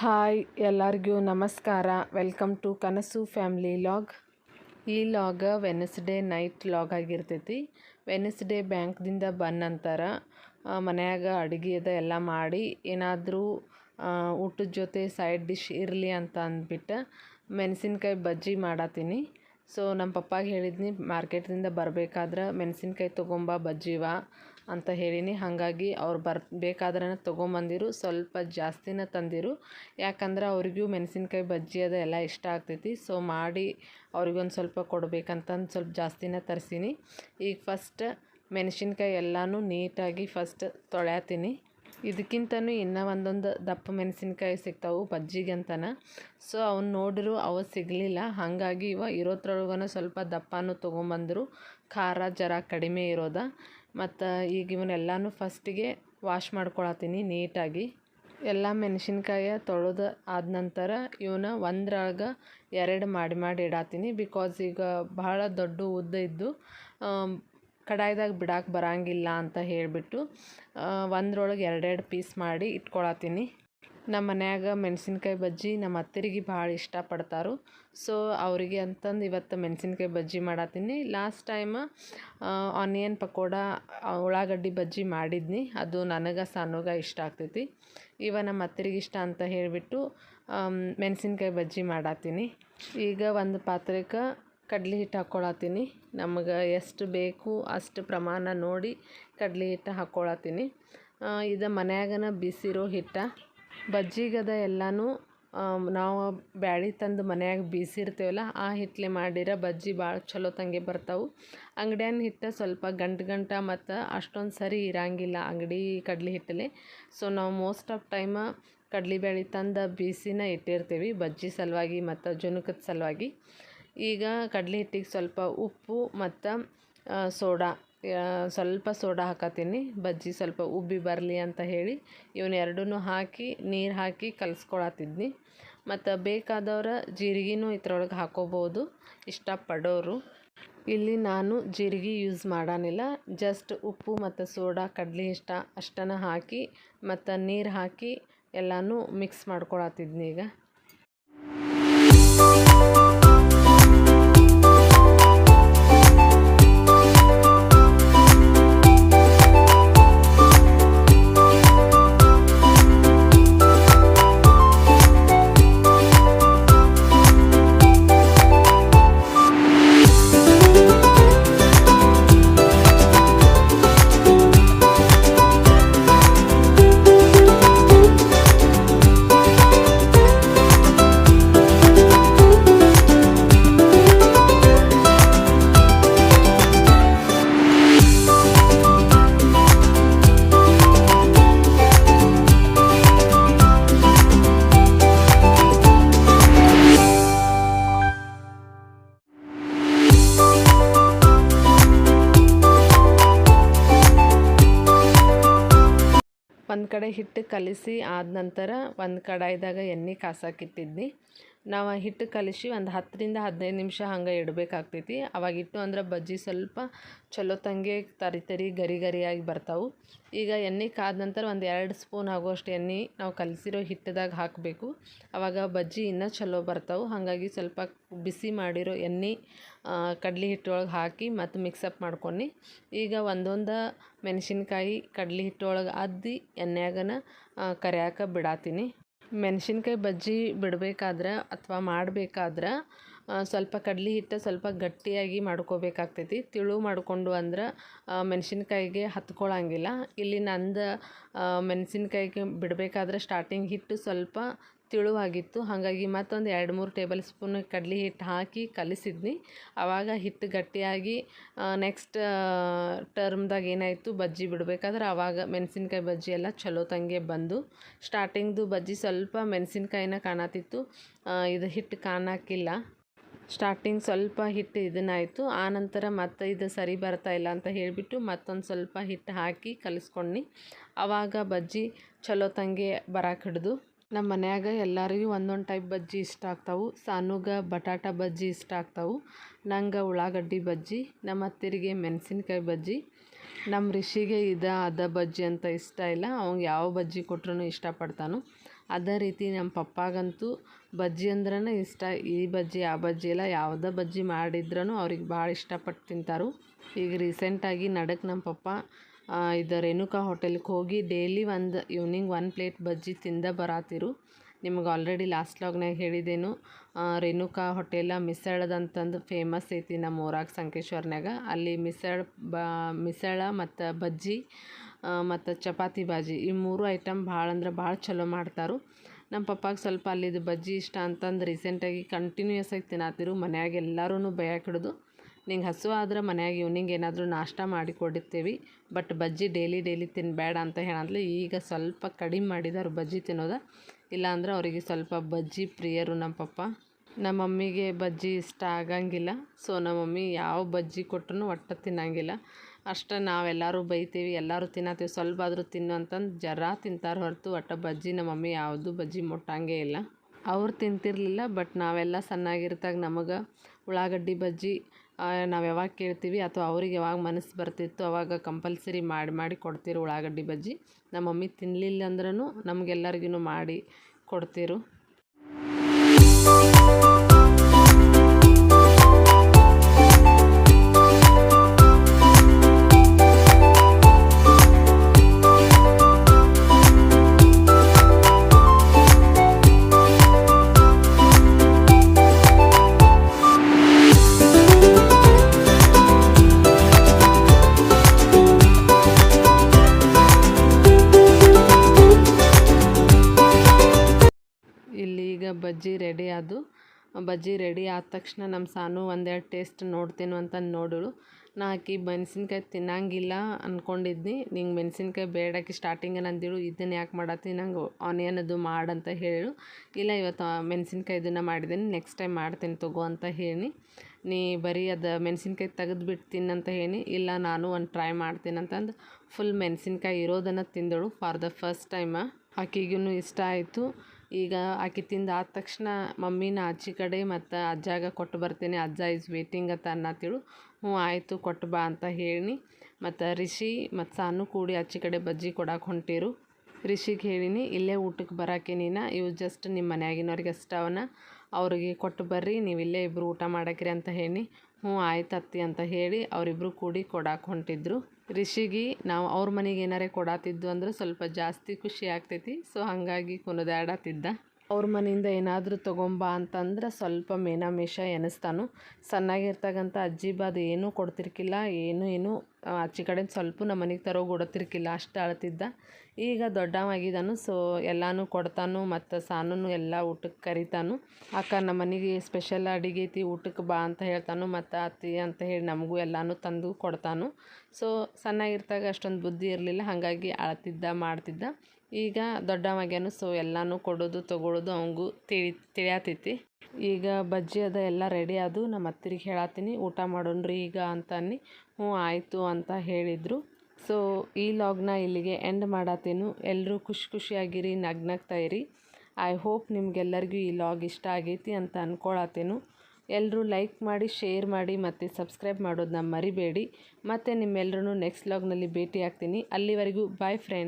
Hi ಎಲ್ಲರಿಗೂ ನಮಸ್ಕಾರ. Welcome to Kanasu family vlog ಈ ಲಾಗ ವೆನಸ್ಡೇ ನೈಟ್ ಲಾಗ್ ಆಗಿರ್ತೈತಿ. ವೆನಸ್ಡೇ ಬ್ಯಾಂಕ್ದಿಂದ ಬಂದ ನಂತರ ಮನೆಯಾಗ ಅಡುಗೆ ಅದ ಎಲ್ಲ ಮಾಡಿ, ಏನಾದರೂ ಊಟದ ಜೊತೆ ಸೈಡ್ ಡಿಶ್ ಇರಲಿ ಅಂತ ಅಂದ್ಬಿಟ್ಟು ಮೆಣಸಿನ್ಕಾಯಿ ಬಜ್ಜಿ ಮಾಡತ್ತೀನಿ ಸೊ ನಮ್ಮ ಪಪ್ಪಾಗೆ ಹೇಳಿದ್ನಿ ಮಾರ್ಕೆಟ್ದಿಂದ ಬರಬೇಕಾದ್ರೆ ಮೆಣಸಿನ್ಕಾಯಿ ತೊಗೊಂಬ ಬಜ್ಜಿವ. ಅಂತ ಹೇಳೀನಿ. ಹಾಗಾಗಿ ಅವ್ರು ಬರ್ ಬೇಕಾದ್ರೆ ತೊಗೊಂಬಂದಿರು. ಸ್ವಲ್ಪ ಜಾಸ್ತಿನೇ ತಂದಿರು. ಯಾಕಂದ್ರೆ ಅವ್ರಿಗೂ ಮೆಣಸಿನ್ಕಾಯಿ ಬಜ್ಜಿ ಅದು ಎಲ್ಲ ಇಷ್ಟ ಆಗ್ತೈತಿ. ಸೊ ಮಾಡಿ ಅವ್ರಿಗೊಂದು ಸ್ವಲ್ಪ ಕೊಡ್ಬೇಕಂತಂದು ಸ್ವಲ್ಪ ಜಾಸ್ತಿನೇ ತರಿಸೀನಿ. ಈಗ ಫಸ್ಟ್ ಮೆಣಸಿನ್ಕಾಯಿ ಎಲ್ಲನೂ ನೀಟಾಗಿ ಫಸ್ಟ್ ತೊಳ್ಯಾತೀನಿ. ಇದಕ್ಕಿಂತನೂ ಇನ್ನೂ ಒಂದೊಂದು ದಪ್ಪ ಮೆಣಸಿನ್ಕಾಯಿ ಸಿಗ್ತಾವೆ ಬಜ್ಜಿಗೆ ಅಂತನ ಸೊ ಅವ್ನು ನೋಡಿರು ಅವು ಸಿಗಲಿಲ್ಲ. ಹಾಗಾಗಿ ಇವ ಇರೋದ್ರೊಳಗೂ ಸ್ವಲ್ಪ ದಪ್ಪನೂ ತೊಗೊಂಬಂದರು. ಖಾರ ಜರ ಕಡಿಮೆ ಇರೋದ. ಮತ್ತು ಈಗ ಇವನ್ನೆಲ್ಲನೂ ಫಸ್ಟಿಗೆ ವಾಶ್ ಮಾಡ್ಕೊಳತ್ತೀನಿ ನೀಟಾಗಿ. ಎಲ್ಲ ಮೆಣಸಿನ್ಕಾಯ ತೊಳೆದು ಆದ ನಂತರ ಇವನ್ನ ಒಂದ್ರೊಳಗೆ ಎರಡು ಮಾಡಿ ಮಾಡಿ ಇಡಾತೀನಿ ಬಿಕಾಸ್ ಈಗ ಬಹಳ ದೊಡ್ಡ ಉದ್ದ ಇದ್ದು ಕಡಾಯ್ದಾಗ ಬಿಡಕ್ಕೆ ಬರಂಗಿಲ್ಲ ಅಂತ ಹೇಳಿಬಿಟ್ಟು ಒಂದ್ರೊಳಗೆ ಎರಡೆರಡು ಪೀಸ್ ಮಾಡಿ ಇಟ್ಕೊಳತ್ತೀನಿ. ನಮ್ಮ ಮನ್ಯಾಗ ಮೆಣಸಿನ್ಕಾಯಿ ಬಜ್ಜಿ ನಮ್ಮ ಅತ್ತಿರಿಗೆ ಭಾಳ ಇಷ್ಟಪಡ್ತಾರೆ. ಸೊ ಅವರಿಗೆ ಅಂತಂದು ಇವತ್ತು ಮೆಣಸಿನ್ಕಾಯಿ ಬಜ್ಜಿ ಮಾಡತ್ತೀನಿ ಲಾಸ್ಟ್ ಟೈಮ್ ಆನಿಯನ್ ಪಕೋಡ ಉಳ್ಳಾಗಡ್ಡಿ ಬಜ್ಜಿ ಮಾಡಿದ್ನಿ. ಅದು ನನಗೆ ಸಣ್ಣಗೆ ಇಷ್ಟ ಆಗ್ತೈತಿ. ಇವ ನಮ್ಮ ಅತ್ತಿರಿಗೆ ಇಷ್ಟ ಅಂತ ಹೇಳಿಬಿಟ್ಟು ಮೆಣಸಿನ್ಕಾಯಿ ಬಜ್ಜಿ ಮಾಡತ್ತೀನಿ ಈಗ ಒಂದು ಪಾತ್ರೆಗೆ ಕಡ್ಲೆ ಹಿಟ್ಟು ಹಾಕ್ಕೊಳತ್ತೀನಿ ನಮಗೆ ಎಷ್ಟು ಬೇಕು ಅಷ್ಟು ಪ್ರಮಾಣ ನೋಡಿ ಕಡ್ಲೆ ಹಿಟ್ಟು ಹಾಕ್ಕೊಳತ್ತೀನಿ ಇದು ಮನ್ಯಾಗನ ಬಿಸಿರೋ ಹಿಟ್ಟು. ಬಜ್ಜಿಗದ ಎಲ್ಲನೂ ನಾವು ಬ್ಯಾಳಿ ತಂದು ಮನ್ಯಾಗ ಬೀಸಿರ್ತೀವಲ್ಲ, ಆ ಹಿಟ್ಲೆ ಮಾಡಿರೋ ಬಜ್ಜಿ ಭಾಳ ಚಲೋ ತಂಗೆ ಬರ್ತಾವೆ. ಅಂಗಡಿಯನ್ನು ಹಿಟ್ಟು ಸ್ವಲ್ಪ ಗಂಟು ಗಂಟ ಮತ್ತು ಅಷ್ಟೊಂದು ಸರಿ ಇರಂಗಿಲ್ಲ ಅಂಗಡಿ ಕಡ್ಲೆ ಹಿಟ್ಟಲ್ಲಿ ಸೊ ನಾವು ಮೋಸ್ಟ್ ಆಫ್ ಟೈಮ ಕಡ್ಲೆ ಬೇಳೆ ತಂದು ಬೀಸಿನ ಇಟ್ಟಿರ್ತೀವಿ, ಬಜ್ಜಿ ಸಲುವಾಗಿ ಮತ್ತು ಜುನುಕದ ಸಲುವಾಗಿ. ಈಗ ಕಡ್ಲೆ ಹಿಟ್ಟಿಗೆ ಸ್ವಲ್ಪ ಉಪ್ಪು ಮತ್ತು ಸೋಡಾ. ಸ್ವಲ್ಪ ಸೋಡಾ ಹಾಕತ್ತೀನಿ ಬಜ್ಜಿ ಸ್ವಲ್ಪ ಉಬ್ಬಿ ಬರಲಿ ಅಂತ ಹೇಳಿ ಇವನ್ನ ಎರಡೂ ಹಾಕಿ, ನೀರು ಹಾಕಿ ಕಲಿಸ್ಕೊಳತ್ತಿದ್ನಿ. ಮತ್ತು ಬೇಕಾದವ್ರ ಜೀರಿಗೆನೂ ಇದ್ರೊಳಗೆ ಹಾಕೋಬೋದು. ಇಷ್ಟಪಡೋರು. ಇಲ್ಲಿ ನಾನು ಜೀರಿಗೆ ಯೂಸ್ ಮಾಡಾನಿಲ್ಲ. ಜಸ್ಟ್ ಉಪ್ಪು ಮತ್ತು ಸೋಡಾ, ಕಡ್ಲೆ ಇಷ್ಟ ಅಷ್ಟನ್ನು ಹಾಕಿ, ಮತ್ತು ನೀರು ಹಾಕಿ ಎಲ್ಲನೂ ಮಿಕ್ಸ್ ಮಾಡ್ಕೊಳತ್ತಿದ್ನಿ ಈಗ. ಕಡೆ ಹಿಟ್ಟು ಕಲಿಸಿ ಆದ ನಂತರ ಒಂದು ಕಡಾಯಿದಾಗ ಎಣ್ಣೆ ಕಾಸಕ್ಕಿಟ್ಟಿದ್ನಿ ನಾವು ಹಿಟ್ಟು ಕಲಿಸಿ ಒಂದು ಹತ್ತರಿಂದ ಹದಿನೈದು ನಿಮಿಷ ಹಂಗೆ ಇಡಬೇಕಾಗ್ತೈತಿ. ಅವಾಗ ಇಟ್ಟು ಅಂದ್ರೆ ಬಜ್ಜಿ ಸ್ವಲ್ಪ ಚಲೋ ತಂಗೆ ತರಿ ತರಿ ಗರಿ ಗರಿಯಾಗಿ ಬರ್ತಾವೆ. ಈಗ ಎಣ್ಣೆ ಕಾದ ನಂತರ ಒಂದು ಎರಡು ಸ್ಪೂನ್ ಆಗುವಷ್ಟು ಎಣ್ಣೆ ನಾವು ಕಲಸಿರೋ ಹಿಟ್ಟದಾಗ ಹಾಕಬೇಕು. ಆವಾಗ ಬಜ್ಜಿ ಇನ್ನೂ ಚಲೋ ಬರ್ತಾವೆ. ಹಾಗಾಗಿ ಸ್ವಲ್ಪ ಬಿಸಿ ಮಾಡಿರೋ ಎಣ್ಣೆ ಕಡ್ಲಿ ಹಿಟ್ಟೊಳಗೆ ಹಾಕಿ ಮತ್ತು ಮಿಕ್ಸಪ್ ಮಾಡ್ಕೊಂಡು ಈಗ ಒಂದೊಂದು ಮೆಣಸಿನ್ಕಾಯಿ ಕಡ್ಲಿ ಹಿಟ್ಟೊಳಗೆ ಅದ್ದಿ ಎಣ್ಣೆಯಾಗನ ಕರಿಯಾಕ ಬಿಡಾತೀನಿ. ಮೆಣಸಿನ್ಕಾಯಿ ಬಜ್ಜಿ ಬಿಡಬೇಕಾದ್ರೆ ಅಥವಾ ಮಾಡಬೇಕಾದ್ರೆ ಸ್ವಲ್ಪ ಕಡ್ಲೆ ಹಿಟ್ಟು ಸ್ವಲ್ಪ ಗಟ್ಟಿಯಾಗಿ ಮಾಡ್ಕೋಬೇಕಾಗ್ತೈತಿ. ತಿಳು ಮಾಡಿಕೊಂಡು ಅಂದ್ರೆ ಮೆಣಸಿನ್ಕಾಯಿಗೆ ಹತ್ಕೊಳ್ಳೋಂಗಿಲ್ಲ ಇಲ್ಲಿ ನಂದು ಮೆಣಸಿನ್ಕಾಯಿಗೆ ಬಿಡಬೇಕಾದ್ರೆ ಸ್ಟಾರ್ಟಿಂಗ್ ಹಿಟ್ಟು ಸ್ವಲ್ಪ ತಿಳುವಾಗಿತ್ತು. ಹಾಗಾಗಿ ಮತ್ತೊಂದು ಎರಡು ಮೂರು ಟೇಬಲ್ ಸ್ಪೂನ್ ಕಡಲೆ ಹಿಟ್ಟು ಹಾಕಿ ಕಲಿಸಿದ್ನಿ. ಆವಾಗ ಹಿಟ್ಟು ಗಟ್ಟಿಯಾಗಿ ನೆಕ್ಸ್ಟ್ ಟರ್ಮ್ದಾಗ ಏನಾಯಿತು? ಬಜ್ಜಿ ಬಿಡಬೇಕಾದ್ರೆ ಆವಾಗ ಮೆಣಸಿನ್ಕಾಯಿ ಬಜ್ಜಿ ಎಲ್ಲ ಚಲೋ ತಂಗೆ ಬಂದು ಸ್ಟಾರ್ಟಿಂಗ್ದು ಬಜ್ಜಿ ಸ್ವಲ್ಪ ಮೆಣಸಿನ್ಕಾಯಿನ ಕಾಣತಿತ್ತು ಇದು ಹಿಟ್ಟು ಕಾಣಕ್ಕಿಲ್ಲ ಸ್ಟಾರ್ಟಿಂಗ್ ಸ್ವಲ್ಪ ಹಿಟ್ಟು ಇದನ್ನಾಯಿತು. ಆನಂತರ ಮತ್ತೆ ಇದು ಸರಿ ಬರ್ತಾ ಇಲ್ಲ ಅಂತ ಹೇಳಿಬಿಟ್ಟು ಮತ್ತೊಂದು ಸ್ವಲ್ಪ ಹಿಟ್ಟು ಹಾಕಿ ಕಲಿಸ್ಕೊಂಡು ಆವಾಗ ಬಜ್ಜಿ ಚಲೋ ತಂಗೆ ಬರಕ್ಕೆ ಹಿಡ್ದು. ನಮ್ಮ ಮನ್ಯಾಗ ಎಲ್ಲರಿಗೂ ಒಂದೊಂದು ಟೈಪ್ ಬಜ್ಜಿ ಇಷ್ಟ ಆಗ್ತಾವೆ. ಸಾನುಗ ಬಟಾಟ ಬಜ್ಜಿ ಇಷ್ಟ ಆಗ್ತಾವೆ. ನಂಗೆ ಉಳ್ಳಾಗಡ್ಡಿ ಬಜ್ಜಿ ನಮ್ಮ ಅತ್ತಿರಿಗೆ ಮೆಣಸಿನ್ಕಾಯಿ ಬಜ್ಜಿ ನಮ್ಮ ರಿಷಿಗೆ ಇದು ಅದ ಬಜ್ಜಿ ಅಂತ ಇಷ್ಟ ಇಲ್ಲ. ಅವ್ನು ಯಾವ ಬಜ್ಜಿ ಕೊಟ್ರೂ ಇಷ್ಟಪಡ್ತಾನು ಅದೇ ರೀತಿ ನಮ್ಮ ಪಪ್ಪಾಗಂತೂ ಬಜ್ಜಿ ಅಂದ್ರೇ ಇಷ್ಟ. ಈ ಬಜ್ಜಿ, ಆ ಬಜ್ಜಿ ಇಲ್ಲ ಯಾವುದೇ ಬಜ್ಜಿ ಮಾಡಿದ್ರೂ ಅವ್ರಿಗೆ ಭಾಳ ಇಷ್ಟಪಟ್ಟು ತಿಂತಾರೆ. ಈಗ ರೀಸೆಂಟಾಗಿ ನಡಕ್ಕೆ ನಮ್ಮ ಪಪ್ಪ ಇದು ರೇಣುಕಾ ಹೋಟೆಲ್ಗೆ ಹೋಗಿ ಡೈಲಿ ಒಂದು ಈವ್ನಿಂಗ್ ಒನ್ ಪ್ಲೇಟ್ ಬಜ್ಜಿ ತಿಂದ ಬರಾತಿರು. ನಿಮ್ಗೆ ಆಲ್ರೆಡಿ ಲಾಸ್ಟ್ ಲಾಗ್ನಾಗ ಹೇಳಿದ್ದೇನು ರೇಣುಕಾ ಹೋಟೆಲ ಮಿಸಳದಂತಂದು ಫೇಮಸ್ ಐತಿ ನಮ್ಮ ಊರಾಗ ಸಂಕೇಶ್ವರ್ನಾಗ ಅಲ್ಲಿ ಮಿಸಳ ಬ, ಮಿಸಳ ಮತ್ತು ಬಜ್ಜಿ ಮತ್ತು ಚಪಾತಿ ಬಾಜಿ ಈ ಮೂರು ಐಟಮ್ ಭಾಳ ಅಂದ್ರೆ ಭಾಳ ಚಲೋ ಮಾಡ್ತಾರೆ. ನಮ್ಮ ಪಪ್ಪಾಗೆ ಸ್ವಲ್ಪ ಅಲ್ಲಿದು ಬಜ್ಜಿ ಇಷ್ಟ ಅಂತಂದು ರೀಸೆಂಟಾಗಿ ಕಂಟಿನ್ಯೂಯಸ್ ಆಗಿ ತಿನ್ನತ್ತಿರು ಮನ್ಯಾಗ ಎಲ್ಲರೂ ಬೈಯಕ್ಕೆ ಹಿಡಿದು. ನಿಂಗೆ ಹಸು ಆದ್ರೆ ಮನ್ಯಾಗ ಇವ್ನಿಂಗ್ ಏನಾದರೂ ನಾಷ್ಟ ಮಾಡಿ ಕೊಡಿರ್ತೀವಿ ಬಟ್ ಬಜ್ಜಿ ಡೈಲಿ ಡೈಲಿ ತಿನ್ನಬೇಡ ಅಂತ ಹೇಳಂದ್ಲು. ಈಗ ಸ್ವಲ್ಪ ಕಡಿಮೆ ಮಾಡಿದಾರೆ ಬಜ್ಜಿ ತಿನ್ನೋದು. ಇಲ್ಲಾಂದ್ರೆ ಅವರಿಗೆ ಸ್ವಲ್ಪ ಬಜ್ಜಿ ಪ್ರಿಯರು ನಮ್ಮ ಪಪ್ಪ. ನಮ್ಮ ಮಮ್ಮಿಗೆ ಬಜ್ಜಿ ಇಷ್ಟ ಆಗಂಗಿಲ್ಲ. ಸೊ ನಮ್ಮ ಮಮ್ಮಿ ಯಾವ ಬಜ್ಜಿ ಕೊಟ್ಟರು ಒಟ್ಟು ತಿನ್ನಂಗಿಲ್ಲ. ಅಷ್ಟೇ ನಾವೆಲ್ಲರೂ ಬೈತೀವಿ, ಎಲ್ಲರೂ ತಿನ್ನತ್ತೀವಿ. ಸ್ವಲ್ಪ ಆದರೂ ತಿನ್ನು ಅಂತಂದು ಜರ ತಿಂತಾರೆ ಹೊರತು ಒಟ್ಟು ಬಜ್ಜಿ ನಮ್ಮ ಮಮ್ಮಿ ಯಾವುದು ಬಜ್ಜಿ ಮುಟ್ಟಂಗೆ ಇಲ್ಲ. ಅವ್ರು ತಿಂತಿರಲಿಲ್ಲ ಬಟ್ ನಾವೆಲ್ಲ ಸಣ್ಣಾಗಿರ್ತಾಗ ನಮಗೆ ಉಳ್ಳಾಗಡ್ಡಿ ಬಜ್ಜಿ ನಾವು ಯಾವಾಗ ಕೇಳ್ತೀವಿ ಅಥವಾ ಅವ್ರಿಗೆ ಯಾವಾಗ ಮನಸ್ಸು ಬರ್ತಿತ್ತು ಅವಾಗ ಕಂಪಲ್ಸರಿ ಮಾಡಿ ಮಾಡಿ ಕೊಡ್ತಿರು ಉಳ್ಳಾಗಡ್ಡಿ ಬಜ್ಜಿ. ನಮ್ಮ ಮಮ್ಮಿ ತಿನ್ನಲಿಲ್ಲ ಅಂದ್ರೂ ನಮಗೆಲ್ಲರಿಗೂ ಮಾಡಿ ಕೊಡ್ತಿರು. ಬಜ್ಜಿ ರೆಡಿ ಆದು ಬಜ್ಜಿ ರೆಡಿ ಆದ ತಕ್ಷಣ ನಮ್ಮ ಸಾನು ಒಂದೆರಡು ಟೇಸ್ಟ್ ನೋಡ್ತೇನು ಅಂತ ನೋಡಳು. ನಾ ಆಕಿ ಮೆಣಸಿನ್ಕಾಯಿ ತಿನ್ನಂಗಿಲ್ಲ ಅಂದ್ಕೊಂಡಿದ್ನಿ ನಿಂಗೆ ಮೆಣಸಿನ್ಕಾಯಿ ಬೇಡಕ್ಕೆ ಸ್ಟಾರ್ಟಿಂಗ್ ನಂದಿಳು ಇದನ್ನು ಯಾಕೆ ಮಾಡತ್ತಿ ನಂಗೆ ಆನಿಯನ್ ಅದು ಮಾಡಂತ ಹೇಳು ಇಲ್ಲ ಇವತ್ತು ಮೆಣಸಿನ್ಕಾಯಿ ಇದನ್ನು ಮಾಡಿದ್ದೀನಿ ನೆಕ್ಸ್ಟ್ ಟೈಮ್ ಮಾಡ್ತೀನಿ ತಗೋ ಅಂತ ಹೇಳಿ ನೀ ಬರೀ ಅದು ಮೆಣಸಿನ್ಕಾಯಿ ತೆಗೆದ್ಬಿಟ್ಟು ತಿನ್ನಂತ ಹೇಳಿ ಇಲ್ಲ ನಾನು ಒಂದು ಟ್ರೈ ಮಾಡ್ತೀನಿ ಅಂತಂದು ಫುಲ್ ಮೆಣಸಿನ್ಕಾಯಿ ಇರೋದನ್ನು ತಿಂದಳು ಫಾರ್ ದ ಫಸ್ಟ್ ಟೈಮ ಆಕಿಗೂ ಇಷ್ಟ ಆಯಿತು. ಈಗ ಆಕೆ ತಿಂದು ಆದ ತಕ್ಷಣ ಮಮ್ಮಿನ ಅಜ್ಜಿ ಕಡೆ ಮತ್ತು ಅಜ್ಜಾಗ ಕೊಟ್ಟು ಬರ್ತೀನಿ, ಅಜ್ಜ ಇಸ್ ವೇಟಿಂಗ್ ಅಂತ ಅನ್ನತ್ತಿಳು. ಹ್ಞೂ, ಆಯಿತು, ಕೊಟ್ಟು ಬಾ ಅಂತ ಹೇಳಿ ಮತ್ತು ರಿಷಿ ಮತ್ತು ಸಾನು ಕೂಡಿ ಅಜ್ಜಿ ಕಡೆ ಬಜ್ಜಿ ಕೊಡಕ್ಕೆ ಹೊಂಟಿರು. ರಿಷಿಗೆ ಹೇಳಿನಿ, ಇಲ್ಲೇ ಊಟಕ್ಕೆ ಬರೋಕೆ ನೀನು? ಇವು ಜಸ್ಟ್ ನಿಮ್ಮ ಮನೆಯಾಗಿನವ್ರಿಗೆ ಅಷ್ಟೇ ಅವನ? ಅವ್ರಿಗೆ ಕೊಟ್ಟು ಬರ್ರಿ, ನೀವು ಇಲ್ಲೇ ಇಬ್ಬರು ಊಟ ಮಾಡಕ್ರಿ ಅಂತ ಹೇಳಿ ಹ್ಞೂ, ಆಯ್ತು ಅತ್ತಿ ಅಂತ ಹೇಳಿ ಅವರಿಬ್ಬರು ಕೂಡಿ ಕೊಡಕ್ಕೆ ಹೊಂಟಿದ್ರು. ರಿಷಿಗೆ ನಾವು ಅವ್ರ ಮನೆಗೆ ಏನಾರೇ ಕೊಡತ್ತಿದ್ದು ಅಂದ್ರೆ ಸ್ವಲ್ಪ ಜಾಸ್ತಿ ಖುಷಿ ಆಗ್ತೈತಿ. ಸೊ ಹಾಗಾಗಿ ಕುಣಿದಾಡತ್ತಿದ್ದ ಅವ್ರ ಮನೆಯಿಂದ ಏನಾದರೂ ತೊಗೊಂಬ ಅಂತಂದ್ರೆ ಸ್ವಲ್ಪ ಮೇನಾಮೇಷ ಎನಿಸ್ತಾನು ಸಣ್ಣಾಗಿರ್ತಕ್ಕಂಥ ಅಜ್ಜಿ ಬಾದು ಏನೂ ಕೊಡ್ತಿರ್ಕಿಲ್ಲ, ಏನು ಏನು ಆಚೆ ಕಡೆ ಸ್ವಲ್ಪ ನಮ್ಮ ಮನೆಗೆ ತರೋ ಗೊಡತಿರ್ಕಿಲ್ಲ ಅಷ್ಟು ಅಳ್ತಿದ್ದ. ಈಗ ದೊಡ್ಡವಾಗಿದ್ದಾನು ಸೊ ಎಲ್ಲಾನು ಕೊಡ್ತಾನು, ಮತ್ತು ಸಾನೂ ಎಲ್ಲ ಊಟಕ್ಕೆ ಕರಿತಾನು. ಅಕ್ಕ ನಮ್ಮ ಮನೆಗೆ ಸ್ಪೆಷಲ್ ಅಡುಗೆ ಐತಿ ಊಟಕ್ಕೆ ಬಾ ಅಂತ ಹೇಳ್ತಾನು, ಮತ್ತು ಅತ್ತಿ ಅಂತ ಹೇಳಿ ನಮಗೂ ಎಲ್ಲಾನು ತಂದು ಕೊಡ್ತಾನು. ಸೊ ಸಣ್ಣಾಗಿರ್ತಾಗ ಅಷ್ಟೊಂದು ಬುದ್ಧಿ ಇರಲಿಲ್ಲ, ಹಾಗಾಗಿ ಅಳ್ತಿದ್ದ, ಮಾಡ್ತಿದ್ದ. ಈಗ ದೊಡ್ಡವಾಗ್ಯಾನು ಸೊ ಎಲ್ಲನೂ ಕೊಡೋದು, ತೊಗೊಳೋದು, ಅವಂಗೂ ತಿಳಿ, ತಿಳಿಯಾತೈತಿ. ಈಗ ಬಜ್ಜಿ ಅದ ಎಲ್ಲ ರೆಡಿ ಅದು ನಮ್ಮ ಅತ್ತಿರಿಗೆ ಹೇಳತ್ತೀನಿ ಊಟ ಮಾಡೋಣ್ರಿ ಈಗ ಅಂತಾನೆ ಹ್ಞೂ, ಆಯಿತು ಅಂತ ಹೇಳಿದರು. ಸೊ ಈ ಲಾಗ್ನ ಇಲ್ಲಿಗೆ ಎಂಡ್ ಮಾಡತ್ತೇನು ಎಲ್ಲರೂ ಖುಷಿ ಖುಷಿಯಾಗಿರಿ ನಗ್ನಗ್ತಾ ಇರಿ ಐ ಹೋಪ್ ನಿಮ್ಗೆಲ್ಲರಿಗೂ ಈ ಲಾಗ್ ಇಷ್ಟ ಆಗೈತಿ ಅಂತ ಅಂದ್ಕೊಳತ್ತೇನು ಎಲ್ಲರೂ ಲೈಕ್ ಮಾಡಿ ಶೇರ್ ಮಾಡಿ ಮತ್ತು ಸಬ್ಸ್ಕ್ರೈಬ್ ಮಾಡೋದನ್ನ ಮರಿಬೇಡಿ. ಮತ್ತು ನಿಮ್ಮೆಲ್ಲರೂ ನೆಕ್ಸ್ಟ್ ಲಾಗ್ನಲ್ಲಿ ಭೇಟಿ ಆಗ್ತೀನಿ ಅಲ್ಲಿವರೆಗೂ ಬಾಯ್ ಫ್ರೆಂಡ್